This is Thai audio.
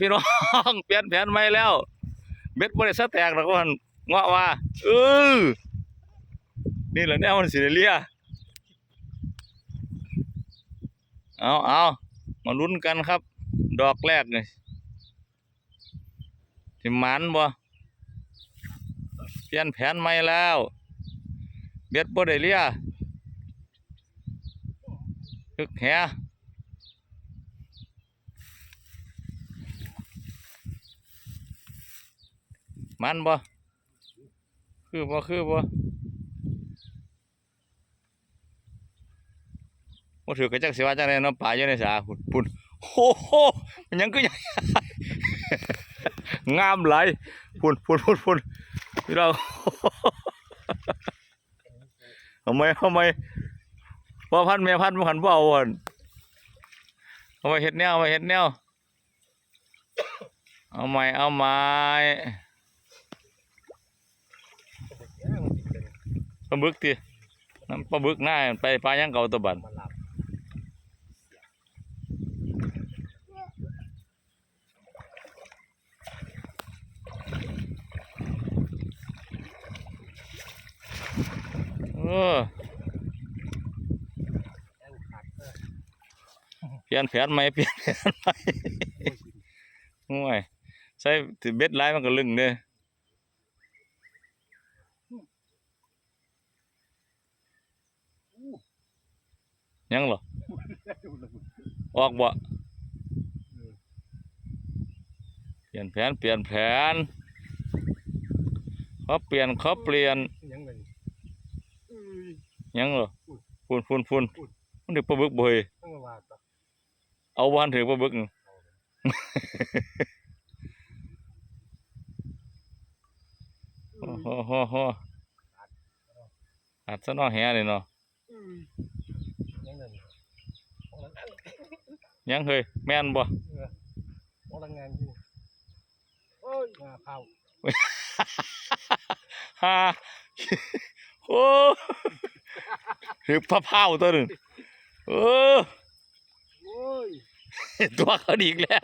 พี่น้องเปลี่ยนแผนใหม่แล้วเบ็ดบ่ได้สะแตกหรอกว่าหั่นเงาะว่าเออนี่แหละแนวมันสิเลียเอาเอามาลุ้นกันครับ ดอกแรกนี่สิหมันบ่เปลี่ยนแผนใหม่แล้วเบ็ดบ่ได้เลียทึกแห มันบ่คือบ่คือบ่บ่ถือก็จักสิว่าจังไดเนาะป่าอยู่ในสาพุ่นพุ่นโอ้โหมันยังคือหยังงามหลยพุ่นพุ่นพุ่นพุ่นพี่เราทำไมทำไมพ่อพันธ์แม่พันธุ์บ่หันบ่เอาหั่นเอามาเฮ็ดแนวเอามาเฮ็ดแนวเอาใหม่เอาใหม่ ปลาบึกติน้ำปลาบึกหน้าไปปลายังเก่าตัวบันมันหลับเออแอนขาดเออเปลี่ยนแผนใหม่เปลี่ยนแผนใหม่โอ้ยใส่ติเบ็ดไล่มันก็ลึงเด้อ ยังเหรอออกบ่เปลี่ยนแผนเปลี่ยนแผนเขาเปลี่ยนเขาเปลี่ยนยังไงอุ้ยยังเหรอฝุ่นฝุ่นฝุ่นมันถึงปลาบึกบ่เฮ้ยต้องมาว่าต่อเอาบ้านถือปลาบึกนี่โอ้โหโหโหอัดซะเนาะแหนี่เนาะ อุ้ยยังไงของนั้น ยังเฮ้ยแม่นบ่ของทำงานอยู่โอ้ยมาเผาฮ่าโอ้ถือพะเผาตัวหนึงเออโอ้ยตัวเขาดีอีกแล้ว